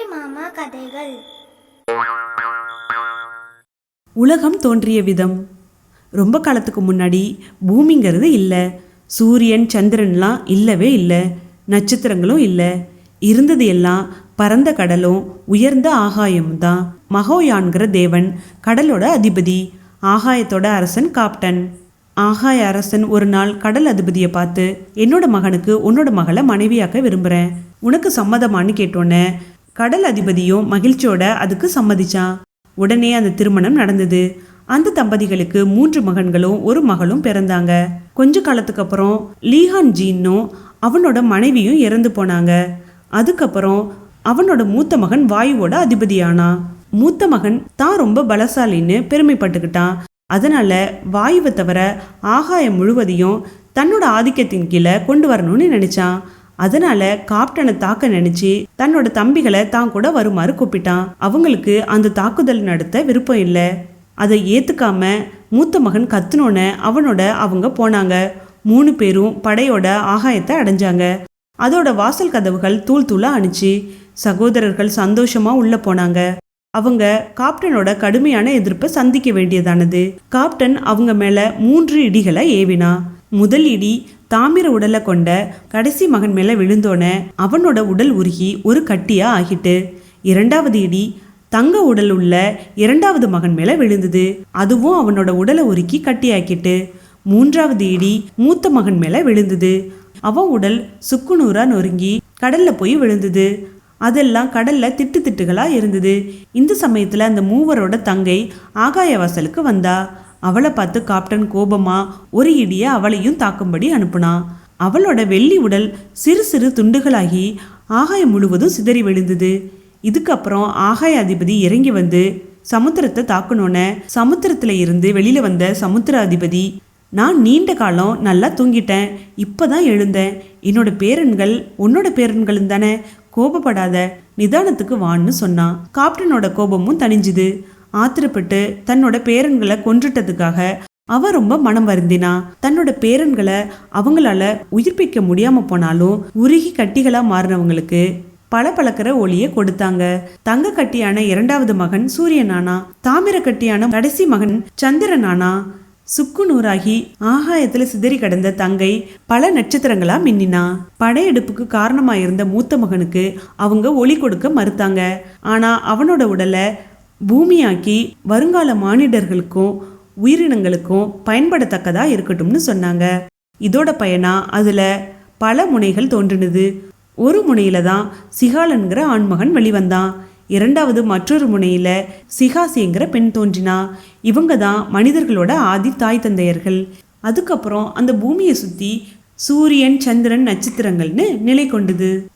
அம்புலி மாமா கதைகள். உலகம் தோன்றிய விதம். ரொம்ப காலத்துக்கு முன்னாடி பூமிங்கிறது இல்லை. சூரியன் சந்திரன்லாம் இல்லவே இல்லை. நட்சத்திரங்களும் இல்லை. இருந்தது எல்லாம் பரந்த கடலும் உயர்ந்த ஆகாயமும் தான் மகோயான்கிற தேவன் கடலோட அதிபதி ஆகாயத்தோட அரசன் காப்டன். ஆகாய அரசன் ஒரு நாள் கடல் அதிபதியை பார்த்து என்னோட மகனுக்கு உன்னோட மகளை மனைவியாக்க விரும்புகிறேன் உனக்கு சம்மதமான்னு கேட்டோன்னே கடல் அதிபதியும் மகிழ்ச்சியோட அதுக்கு சம்மதிச்சான் உடனே அந்த திருமணம் நடந்தது. அந்த தம்பதிகளுக்கு மூன்று மகன்களும் ஒரு மகளும் பிறந்தாங்க. கொஞ்ச காலத்துக்கு அப்புறம் லீஹான் ஜீன்னும் அவனோட மனைவியும் இறந்து போனாங்க. அதுக்கப்புறம் அவனோட மூத்த மகன் வாயுவோட அதிபதியானான் மூத்த மகன் தான் ரொம்ப பலசாலின்னு பெருமைப்பட்டுக்கிட்டான். அதனால வாயுவை தவிர ஆகாயம் முழுவதையும் தன்னோட ஆதிக்கத்தின் கீழே கொண்டு வரணும்னு நினைச்சான். அதனால காப்டனை தாக்க நினைச்சு தன்னோட தம்பிகளை தான் கூட வருமாறு கூப்பிட்டான். அவங்களுக்கு அந்த தாக்குதல் நடத்த விருப்பம் இல்லை. அதை ஏத்துக்காம மூத்த மகன் கத்துனோன்னு அவனோட அவங்க போனாங்க. மூணு பேரும் படையோட ஆகாயத்தை அடைஞ்சாங்க. அதோட வாசல் கதவுகள் தூள் தூளா அணிச்சு சகோதரர்கள் சந்தோஷமா உள்ள போனாங்க. அவங்க காப்டனோட கடுமையான எதிர்ப்பை சந்திக்க வேண்டியதானது. காப்டன் அவங்க மேல மூன்று இடிகளை ஏவினா முதல் இடி தாமிர உடலை கொண்ட கடைசி மகன் மேல விழுந்தோன அவனோட உடல் உருகி ஒரு கட்டியா ஆகிட்டு இரண்டாவது இடி தங்க உடல் உள்ள இரண்டாவது மகன் மேல விழுந்தது. அதுவும் அவனோட உடலை உருக்கி கட்டியாக்கிட்டு மூன்றாவது இடி மூத்த மகன் மேல விழுந்தது. அவன் உடல் சுக்குநூறா நொறுங்கி கடல்ல போய் விழுந்தது. அதெல்லாம் கடல்ல திட்டு திட்டுகளா இருந்தது. இந்த சமயத்துல அந்த மூவரோட தங்கை ஆகாய வாசலுக்கு வந்தா. அவளை பார்த்து காப்டன் கோபமா ஒரு இடிய அவளையும் தாக்கும்படி அனுப்புனான் அவளோட வெள்ளி உடல் சிறு சிறு துண்டுகளாகி ஆகாயம் முழுவதும் சிதறி விழுந்தது. இதுக்கப்புறம் ஆகாய அதிபதி இறங்கி வந்து சமுத்திரத்தை தாக்கணுன்னு சமுத்திரத்துல இருந்து வெளியில வந்த சமுத்திர அதிபதி நான் நீண்ட காலம் நல்லா தூங்கிட்டேன் இப்பதான் எழுந்தேன். என்னோட பேரன்கள் உன்னோட பேரன்களும் தானே கோபப்படாத நிதானத்துக்கு வான்னு சொன்னான் காப்டனோட கோபமும் தணிஞ்சுது. ஆத்திரப்பட்டு தன்னோட பேரன்களை கொன்றுட்டதுக்காக அவ ரொம்ப மனம் வருந்தினா தன்னோட பேரன்களை அவங்களால உயிர்ப்பிக்க முடியாம போனாலும் உருகி கட்டிகளா மாறினவங்களுக்கு பல பழக்கிற ஒளியை கொடுத்தாங்க. தங்க கட்டியான இரண்டாவது மகன் சூரியனானா தாமிர கட்டியான கடைசி மகன் சந்திரனானா சுக்கு நூறாகி ஆகாயத்துல சிதறி கிடந்த தங்கை பல நட்சத்திரங்களா மின்னினா. படையெடுப்புக்கு காரணமா இருந்த மூத்த மகனுக்கு அவங்க ஒளி கொடுக்க மறுத்தாங்க. ஆனா அவனோட உடலை பூமியாக்கி வருங்கால மானிடர்களுக்கும் உயிரினங்களுக்கும் பயன்படத்தக்கதா இருக்கட்டும்னு சொன்னாங்க. இதோட பயனா அதுல பல முனைகள் தோன்றினது. ஒரு முனையில தான் சிகாலன்கிற ஆண்மகன் வெளிவந்தான். இரண்டாவது மற்றொரு முனையில சிகாசிங்கிற பெண் தோன்றினா. இவங்க தான் மனிதர்களோட ஆதி தாய் தந்தையர்கள். அதுக்கப்புறம் அந்த பூமியை சுத்தி சூரியன் சந்திரன் நட்சத்திரங்கள்னு நிலை கொண்டது.